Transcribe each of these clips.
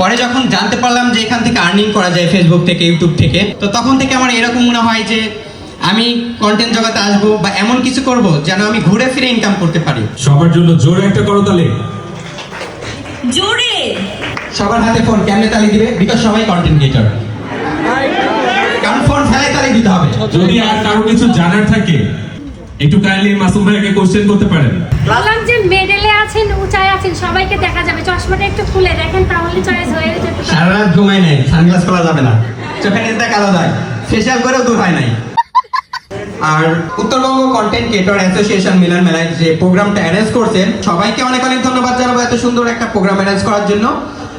পরে যখন জানতে পারলাম যে এখান থেকে আর্নিং করা যায় ফেসবুক থেকে ইউটিউব থেকে তো তখন থেকে আমার এরকম মনে হয় যে আমি কন্টেন্ট জগতে আসব বা এমন কিছু করব যেন আমি ঘুরে ফিরে ইনকাম করতে পারি। সবার জন্য জোরে একটা করতালে জোরে। সবার হাতে ফোন কেমনে তালি দিবে? বিকজ সবাই কন্টেন্ট ক্রিয়েটর কারণ ফোন ফেলাই তালি দিতে হবে। যদি আর কারও কিছু জানার থাকে একটু কাইন্ডলি মাসুম ভাইকে কোশ্চেন করতে পারেন। বললাম যে মেডেলে আছেন উঁচায় আছেন সবাইকে দেখা যাবে। চশমাটা একটু খুলে দেখেন তাহলে চয়েস হয়ে যেতে পারে। সারা রাত ঘুমাই নাই সানগ্লাস খোলা যাবে না। চোখের নিচে কালো যায় ফেশিয়াল করেও দূর হয় নাই। আর উত্তরবঙ্গ কন্টেন্ট ক্রিয়েটর অ্যাসোসিয়েশন মিলন মেলায় যে প্রোগ্রামটা অ্যারেঞ্জ করছেন সবাইকে অনেক অনেক ধন্যবাদ জানাব এত সুন্দর একটা প্রোগ্রাম অ্যারেঞ্জ করার জন্য।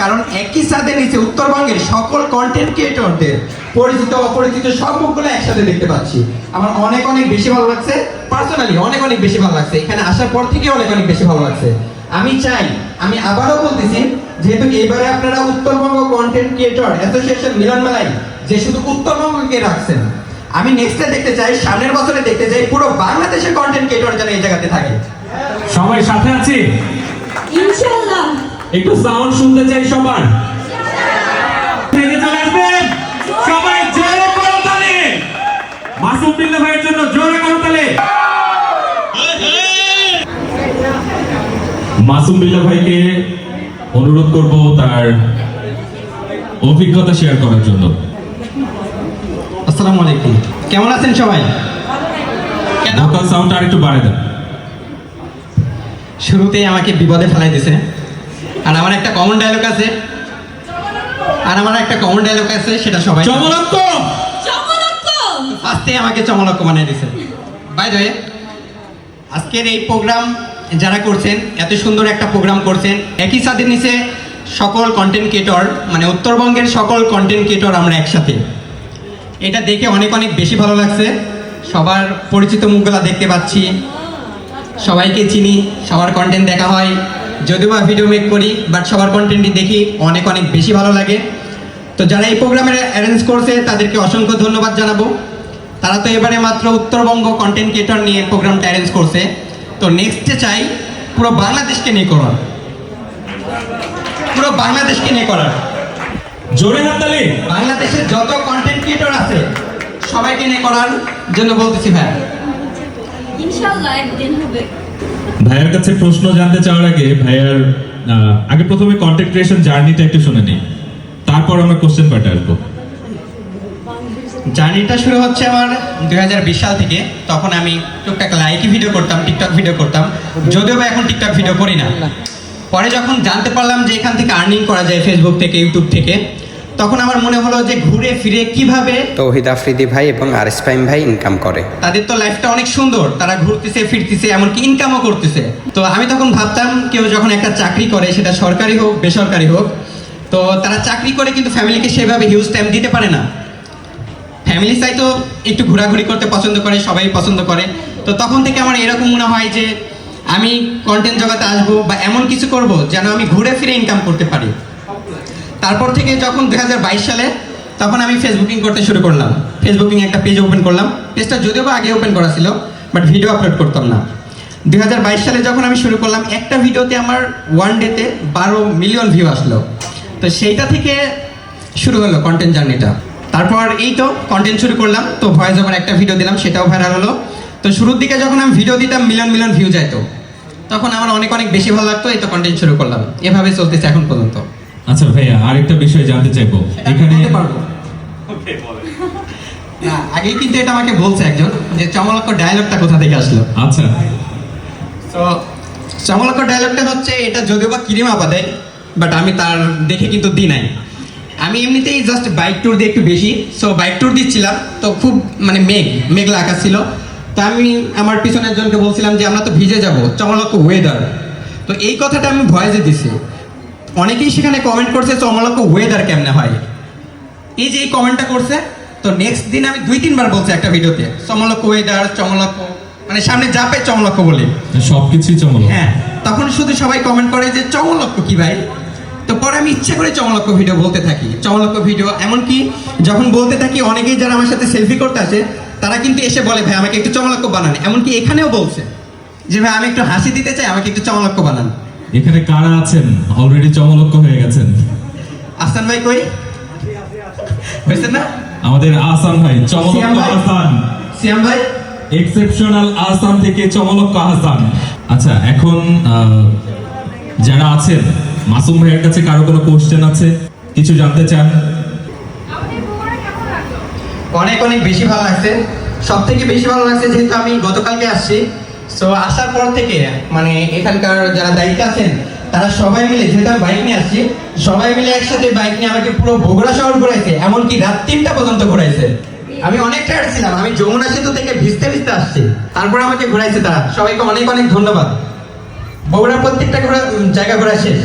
কারণ একই সাথে নিচে উত্তরবঙ্গের সকল কন্টেন্ট ক্রিয়েটরদের পরিচিত অপরিচিত সব মুখগুলো একসাথে দেখতে পাচ্ছি। আমার অনেক অনেক বেশি ভালো লাগছে পার্সোনালি অনেক অনেক বেশি ভালো লাগছে। এখানে আসার পর থেকে অনেক অনেক বেশি ভালো লাগছে। আমি চাই আমি আবারও বলতেছি যেহেতু এবারে আপনারা উত্তরবঙ্গ কন্টেন্ট ক্রিয়েটর অ্যাসোসিয়েশন মিলন মেলায় যে শুধু উত্তরবঙ্গকে রাখছেন আমি নেক্সটে দেখতে চাই সামনের বছরে দেখতে চাই পুরো বাংলাদেশের কন্টেন্ট ক্রিয়েটর যেন এই জায়গাতে থাকে। সবাই সাথে আছে? ইনশাআল্লাহ। একটু সাউন্ড শুনতে চাই সবার। মাসুম বিল্লা ভাইকে অনুরোধ করব তার অভিজ্ঞতা শেয়ার করার জন্য। আসসালামু আলাইকুম। কেমন আছেন সবাই? ভোকাল সাউন্ড আর একটু বাড়ায় দেন। শুরুতেই আমাকে বিপদে ফেলাই দিছে আর আমার একটা কমন ডায়লগ আছে। আর আমার একটা কমন ডায়লগ আছে সেটা সবাই চমলক্ষ চমলক্ষ ফার্স্টে আমাকে চমলক্ষ বানিয়ে দিছে বাই দ্য আজকের এই প্রোগ্রাম যারা করছেন, এত সুন্দর একটা প্রোগ্রাম করছেন, একই সাথে নিচে সকল কন্টেন্ট ক্রিয়েটর মানে উত্তরবঙ্গের সকল কন্টেন্ট ক্রিয়েটর আমরা একসাথে। এটা দেখে অনেক অনেক বেশি ভালো লাগছে। সবার পরিচিত মুখগুলা দেখতে পাচ্ছি। সবাইকে চিনি, সবার কন্টেন্ট দেখা হয়। যদিও বা ভিডিও মেক করি বাট সবার কন্টেন্টই দেখি, অনেক অনেক বেশি ভালো লাগে। তো যারা এই প্রোগ্রামের অ্যারেঞ্জ করছে, তাদেরকে অসংখ্য ধন্যবাদ জানাব। তারা তো এবারে মাত্র উত্তরবঙ্গ কন্টেন্ট ক্রিয়েটর নিয়ে প্রোগ্রামটা অ্যারেঞ্জ করছে। তো নেক্সটে চাই পুরো বাংলাদেশকে নিয়ে করার। পুরো বাংলাদেশকে নিয়ে করার। জোরে হাততালি বাংলাদেশের যত কন্টেন্ট ক্রিয়েটর আছে সবাইকে নিয়ে করার জন্য বলতেছি ভাই। ইনশাআল্লাহ একদিন হবে। ভাইয়ের কাছে প্রশ্ন জানতে চাওয়ার আগে ভাইয়ার আহ, আগে প্রথমে কন্টেন্ট ক্রিয়েশন জার্নিটা একটু শুনে নিই। তারপর আমরা কোশ্চেন পার্টে আসব। জার্নিটা শুরু হচ্ছে আমার দুই হাজার বিশ সাল থেকে। তখন আমি টুকটাক লাইকি ভিডিও করতাম টিকটক ভিডিও করতাম। যদিও বা এখন টিকটক ভিডিও করি না। পরে যখন জানতে পারলাম যে এখান থেকে আর্নিং করা যায় ফেসবুক থেকে ইউটিউব থেকে তখন আমার মনে হলো যে ঘুরে ফিরে কীভাবে তৌহিদ আফ্রিদি ভাই এবং আরিস পাইম ভাই ইনকাম করে। তাদের তো লাইফটা অনেক সুন্দর। তারা ঘুরতেছে ফিরতেছে এমনকি ইনকামও করতেছে। তো আমি তখন ভাবতাম কেউ যখন একটা চাকরি করে সেটা সরকারি হোক বেসরকারি হোক তো তারা চাকরি করে কিন্তু ফ্যামিলিকে সেভাবে হিউজ টাইম দিতে পারে না। ফ্যামিলি চাই তো একটু ঘোরাঘুরি করতে পছন্দ করে, সবাই পছন্দ করে। তো তখন থেকে আমার এরকম মনে হয় যে আমি কন্টেন্ট জগতে আসব বা এমন কিছু করব যেন আমি ঘুরে ফিরে ইনকাম করতে পারি। তারপর থেকে যখন দু হাজার বাইশ সালে তখন আমি ফেসবুকিং করতে শুরু করলাম। ফেসবুকিং একটা পেজ ওপেন করলাম। পেজটা যদিও বা আগে ওপেন করা ছিল বাট ভিডিও আপলোড করতাম না। দু হাজার বাইশ সালে যখন আমি শুরু করলাম, একটা ভিডিওতে আমার ওয়ান ডেতে বারো মিলিয়ন ভিউ আসলো। তো সেইটা থেকে শুরু হলো কন্টেন্ট জার্নিটা তারপর এই তো কন্টেন্ট শুরু করলাম তো ভয়েস ওভার একটা ভিডিও দিলাম সেটাও ভাইরাল হলো। তো শুরুর দিকে যখন আমি ভিডিও দিতাম মিলন মিলন ভিউ যাইতো। তখন আমার অনেক অনেক বেশি ভালো লাগতো এই তো কন্টেন্ট শুরু করলাম। এভাবে চলতেছে এখন পর্যন্ত। আচ্ছা ভাইয়া আরেকটা বিষয় জানতে চাইব। এখানে বলতে পারব। না আগেই কিন্তু এটা আমাকে বলছে একজন যে চমলক্ষ ডায়লগটা কোথা থেকে আসলো? আচ্ছা। তো চমলক্ষ ডায়লগটা হচ্ছে এটা যদিও বা কিরিম আপা দেয় বাট আমি তার দেখে কিন্তু দিই নাই। আমি এমনিতেই জাস্ট বাইক ট্যুর দিয়ে একটু বেশি সো বাইক ট্যুর দিচ্ছিলাম তো খুব মানে মেঘ মেঘলা আকাশ ছিল। তো আমি আমার পিছনের জনকে বলছিলাম যে আমরা তো ভিজে যাব চমলক্ষ ওয়েদার তো এই কথাটা আমি ভয়েসে দিছি। অনেকেই সেখানে কমেন্ট করছে চমলক্ষ ওয়েদার কেমনে হয়? এই যে এই কমেন্টটা করছে তো নেক্সট দিন আমি দুই তিনবার বলছি একটা ভিডিওতে চমলক্ষ ওয়েদার চমলক্ষ মানে সামনে যাবে চমলক্ষ বলে। সবকিছুই চমল হ্যাঁ তখন শুধু সবাই কমেন্ট করে যে চমলক্ষ কি ভাই? তো পরে আমি ইচ্ছে করে চমলক্ষ ভিডিও বলতে থাকি। চমলক্ষ ভিডিও এমনকি যখন বলতে থাকি অনেকেই যারা আমার সাথে সেলফি করতে আসে তারা কিন্তু এসে বলে ভাই আমাকে একটু চমলক্ষ বানান। এমনকি এখানেও বলছে যে ভাই আমি একটু হাসি দিতে চাই আমাকে একটু চমলক্ষ বানান। এখানে কারা আছেন? অলরেডি চমলক্ষ হয়ে গেছেন। আসান ভাই কই? হয়েছে না? আমাদের আসান ভাই চমলক্ষ আসান সিয়াম ভাই? এক্সেপশনাল আসাম থেকে চমলক্ষ আহসান। আচ্ছা এখন যারা আছেন মাসুম ভাইয়ের কাছে কারও কোনো কোশ্চেন আছে? কিছু জানতে চান? অনেক অনেক বেশি ভালো লাগছে। সব থেকে বেশি ভালো লাগছে যেহেতু আমি গতকালকে আসছি। সো আসার পর থেকে মানে এখানকার যারা দায়িত্বে আছেন, তারা সবাই মিলে, যেহেতু আমি বাইক নিয়ে আসছি, সবাই মিলে একসাথে বাইক নিয়ে আমাকে পুরো বগুড়া শহর ঘুরাইছে, এমনকি রাত তিনটা পর্যন্ত ঘুরাইছে। আমি অনেক টায়ার্ড ছিলাম, আমি যমুনা সেতু থেকে ভিজতে ভিজতে আসছি। তারপর আমাকে ঘুরাইছে তারা। সবাইকে অনেক অনেক ধন্যবাদ। বগুড়ার প্রত্যেকটা ঘোরা জায়গা ঘোরা শেষ।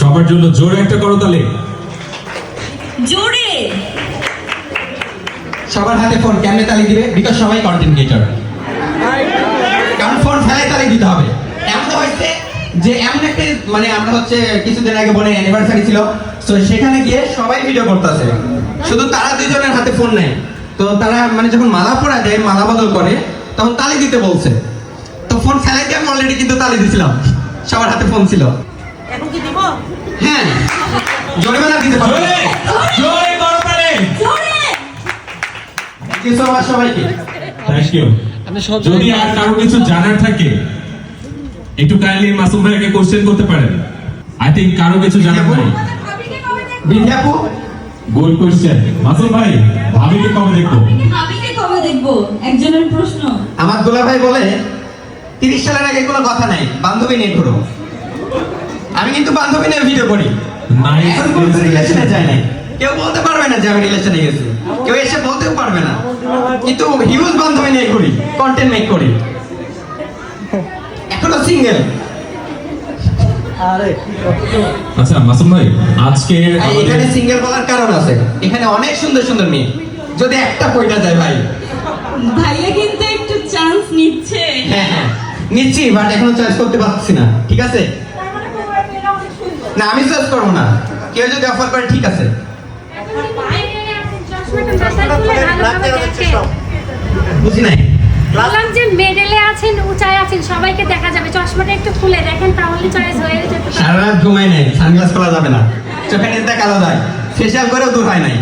সবার জন্য জোরে একটা করতালে জোরে। সবার হাতে ফোন কেমনে তালি দিবে? বিকজ সবাই কন্টেন্ট ক্রিয়েটর কারণ ফোন ফেলাই তালি দিতে হবে। এমন হয়েছে যে এমন একটা মানে আমরা হচ্ছে কিছুদিন আগে বোনের অ্যানিভার্সারি ছিল তো সেখানে গিয়ে সবাই ভিডিও করতেছে। শুধু তারা দুজনের হাতে ফোন নেই তো তারা মানে যখন মালা পরা দেয় মালা বদল করে তখন তালি দিতে বলছে। তো ফোন ফেলাই দিয়ে আমি অলরেডি কিন্তু তালি দিছিলাম। সবার হাতে ফোন ছিল। হ্যাঁ। জরিমানা দিতে পারবে জোরে জোরে করতালে জোরে থ্যাংক ইউ সো মাচ সবাইকে। থ্যাংক ইউ যদি আর কারও কিছু জানার থাকে একটু কাইন্ডলি মাসুম ভাইকে কোশ্চেন করতে পারেন। আই থিংক কারও কিছু জানার নাই। বিদ্যাপু? গুড কোশ্চেন মাসুম ভাই ভাবিকে কবে দেখব? ভাবিকে কবে দেখব? একজনের প্রশ্ন। আমার দুলা ভাই বলে তিরিশ সালের আগে কোনো কথা নাই বান্ধবী নিয়ে ঘুরো। আমি কিন্তু বান্ধবী নিয়ে ভিডিও করি। এখন কোনো রিলেশনে নাই কেউ বলতে পারবে না যে আমি রিলেশনে গেছি। কেউ এসে বলতেও পারবে না। কিন্তু হিউজ বান্ধবী নিয়ে ঘুরি কন্টেন্ট মেক করি। এখনও সিঙ্গেল আচ্ছা মাসুম ভাই আজকে এখানে সিঙ্গেল বলার কারণ আছে। এখানে অনেক সুন্দর সুন্দর মেয়ে। যদি একটা পয়টা যায় ভাই। ভাইয়া কিন্তু একটু চান্স নিচ্ছে। হ্যাঁ হ্যাঁ। নিচ্ছি বাট এখনও চয়েস করতে পারছি না। ঠিক আছে তার মানে বউরা মেয়েরা অনেক সুন্দর না আমি চয়েস করব না। কেউ যদি অফার করে ঠিক আছে। বুঝি নাই। বললাম যে মেডেলে আছেন উঁচায় আছেন সবাইকে দেখা যাবে। চশমাটা একটু খুলে দেখেন তাহলে চয়েস হয়ে যেতে সারা রাত ঘুমাই নাই সানগ্লাস খোলা যাবে না। চোখের নিচে কালো দেয় ফেশিয়াল করেও দূর হয় নাই।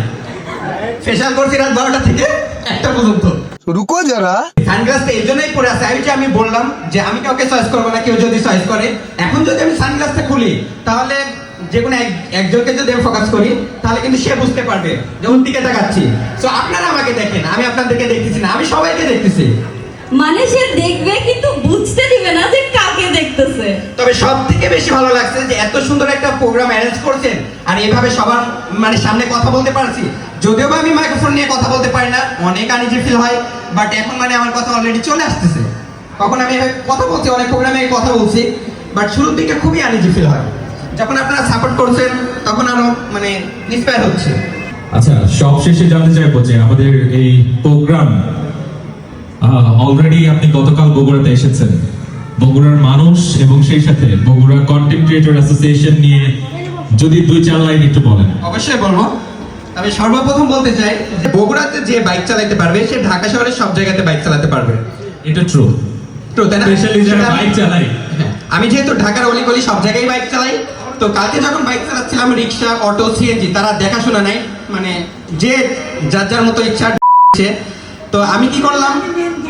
ফেশিয়াল করছি রাত বারোটা থেকে একটা পর্যন্ত। রুকো যারা। সানগ্লাসটা এই জন্যই পরে আছে। আমি আমি বললাম যে আমি কাউকে চয়েস করব না কেউ যদি চয়েস করে। এখন যদি আমি সানগ্লাসটা খুলি তাহলে যে কোনো একজনকে যদি আমি ফোকাস করি তাহলে কিন্তু সে বুঝতে পারবে যে ওর দিকে তাকাচ্ছি। সো আপনারা আমাকে দেখেন আমি আপনাদেরকে দেখতেছি না আমি সবাইকে দেখতেছি। মানে সে দেখবে কিন্তু বুঝতে দিবে না যে কাকে দেখতেছে। তবে সব থেকে বেশি ভালো লাগছে যে এত সুন্দর একটা প্রোগ্রাম অ্যারেঞ্জ করছেন আর এভাবে সবার মানে সামনে কথা বলতে পারছি। যদিও বা আমি মাইক্রোফোন নিয়ে কথা বলতে পারি না অনেক আনিজি ফিল হয় বাট এখন মানে আমার কথা অলরেডি চলে আসতেছে। কখন আমি কথা বলছি অনেক প্রোগ্রামে কথা বলছি বাট শুরুর দিকে খুবই আনিজি ফিল হয়। যখন আপনারা সাপোর্ট করছেন তখন আরও মানে ইন্সপায়ার হচ্ছে। আচ্ছা সব শেষে জানতে চাইব যে আমাদের এই প্রোগ্রাম অলরেডি আপনি গতকাল বগুড়াতে এসেছেন। বগুড়ার মানুষ এবং সেই সাথে বগুড়া কন্টেন্ট ক্রিয়েটর অ্যাসোসিয়েশন নিয়ে যদি দুই চার লাইন একটু বলেন। অবশ্যই বলব। আমি সর্বপ্রথম বলতে চাই যে বগুড়াতে যে বাইক চালাতে পারবে সে ঢাকা শহরের সব জায়গাতে বাইক চালাতে পারবে। এটা ট্রু True, তাই না? স্পেশালি যারা বাইক চালায়। হ্যাঁ, আমি যেহেতু ঢাকার অলিগলি সব জায়গায় বাইক চালাই তো কালকে যখন বাইক চালাচ্ছিলাম রিক্সা অটো সিএনজি তারা দেখাশোনা নাই মানে যে যার যার মতো ইচ্ছা তো আমি কি করলাম?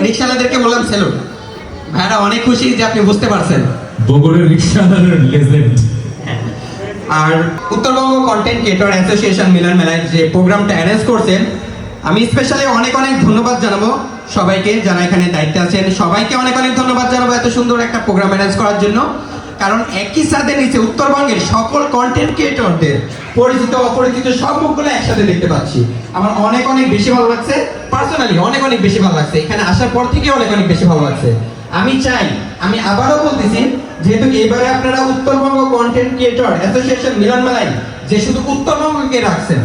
রিক্সাওয়ালাদেরকে বললাম সেলুট ভাইরা অনেক খুশি যে আপনি বুঝতে পারছেন। বগুড়ার রিক্সাদারের লেজেন্ড আর উত্তরবঙ্গ কন্টেন্ট ক্রিয়েটর অ্যাসোসিয়েশন মিলন মেলায় যে প্রোগ্রামটা অ্যারেঞ্জ করছেন, আমি স্পেশালি অনেক অনেক ধন্যবাদ জানাব সবাইকে যারা এখানে দায়িত্বে আছেন। সবাইকে অনেক অনেক ধন্যবাদ জানাব এত সুন্দর একটা প্রোগ্রাম অ্যারেঞ্জ করার জন্য। কারণ একই সাথে নিচে উত্তরবঙ্গের সকল কন্টেন্ট ক্রিয়েটরদের পরিচিত, অপরিচিত সব মুখগুলো একসাথে দেখতে পাচ্ছি। আমার অনেক অনেক বেশি ভালো লাগছে। পার্সোনালি অনেক অনেক বেশি ভালো লাগছে। এখানে আসার পর থেকে অনেক অনেক বেশি ভালো লাগছে। আমি চাই আমি আবারও বলতেছি যেহেতু এবারে আপনারা উত্তরবঙ্গ কন্টেন্ট ক্রিয়েটর অ্যাসোসিয়েশন মিলন মেলায় যে শুধু উত্তরবঙ্গকে রাখছেন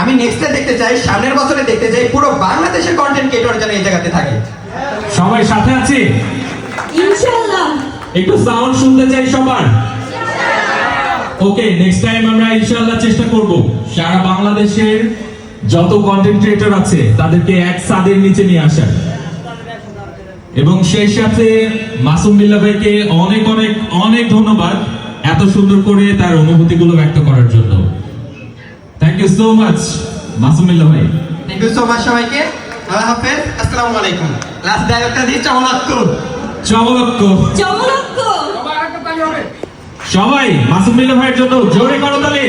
আমি নেক্সটে দেখতে চাই সামনের বছরে দেখতে চাই পুরো বাংলাদেশের কন্টেন্ট ক্রিয়েটর যেন এই জায়গাতে থাকে। সবাই সাথে আছে? ইনশাআল্লাহ। একটু সাউন্ড শুনতে চাই সবার। ওকে নেক্সট টাইম আমরা ইনশাআল্লাহ চেষ্টা করব। সারা বাংলাদেশের যত কন্টেন্ট ক্রিয়েটর আছে তাদেরকে এক ছাদের নিচে নিয়ে আসার। এবং সেই সাথে মাসুম বিল্লা ভাইকে অনেক অনেক অনেক ধন্যবাদ এত সুন্দর করে তার অনুভূতিগুলো ব্যক্ত করার জন্য। Thank you so much Masumilla ভাই। থ্যাংক ইউ সো মাচ সবাইকে। আল্লাহ হাফেজ আসসালামু আলাইকুম। লাস্ট ডায়লগটা দিই চমলাক্য চমলক্ষ চমলক্ষ সবাই মাসুমিল্লা ভাইয়ের জন্য জোরে করো তালে।